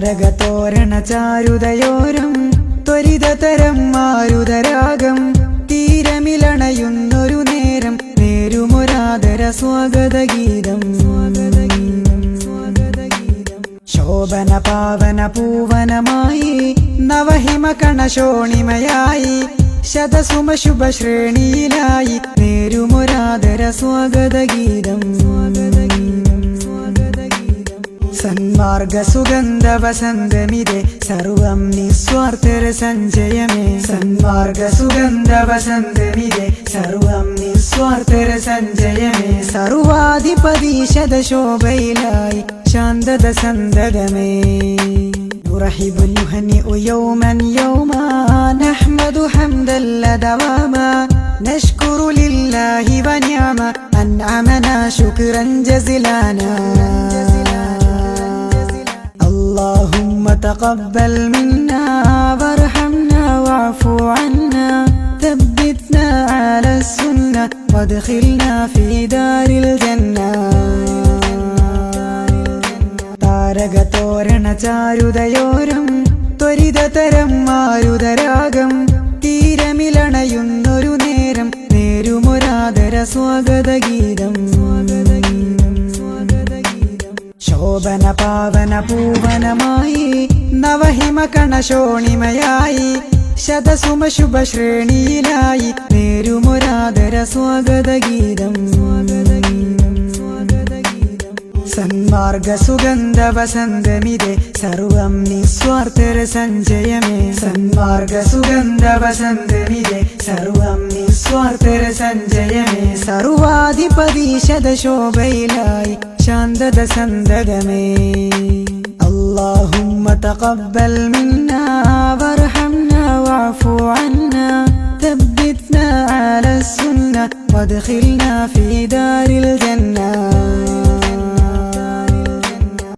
താരകതോരണ ചാരുതയോരം ത്വരിതതരം മാരുതരാഗം തീരമിലണയുന്നൊരു നേരം നേരുമൊരാദര സ്വാഗത ഗീതം ശോഭന പാവന പൂവനമായി നവഹിമ കണശോണിമയായി ശതസുമ ശുഭ ശ്രേണിയിലായി നേരുമൊരാദര സ്വാഗത ഗീതം സുഗന്ധ വസന്തമിതെ സർവം നിസ്വാർത്ഥര സഞ്ജയമേ സന്മാർഗ സുഗന്ധ വസന്തമിതെ സർവം നിസ്വാർത്ഥര സഞ്ജയമേ സർവാധിപതി ശതശോഭയിലായി ശാന്തത സന്തതമേ نرحب نهنئ يوما يوما نحمد حمدا لدواما نشكر لله ونعمة أنعمنا شكرا جزلانا اللهم تقبل منا وارحمنا واعف عنا ثبتنا على السنة وادخلنا في دار الجنة താരകതോരണ ചാരുതയോരം ത്വരിതതരം മാരുതരാഗം തീരമിലണയുന്നൊരു നേരം നേരുമൊരാദര സ്വാഗതഗീതം ശോഭന പാവന പൂവനമായി നവഹിമ കണശോണിമയായി ശതസുമ ശുഭ ശ്രേണിയിലായി നേരുമൊരാദര സ്വാഗതഗീതം സന്മാർഗ സുഗന്ധ വസന്തമിതേ സർവം നിസ്വാർത്ഥര സഞ്ജയമേ സന്മാർഗ സുഗന്ധ വസന്തമിതേ സർവം നിസ്വാർത്ഥര സഞ്ജയമേ സർവാധിപതി ശതശോഭയിലായി شاندد سنددمي اللهم تقبل منا وارحمنا واعفو عنا. ثبتنا على السنة. وادخلنا في دار الجنة.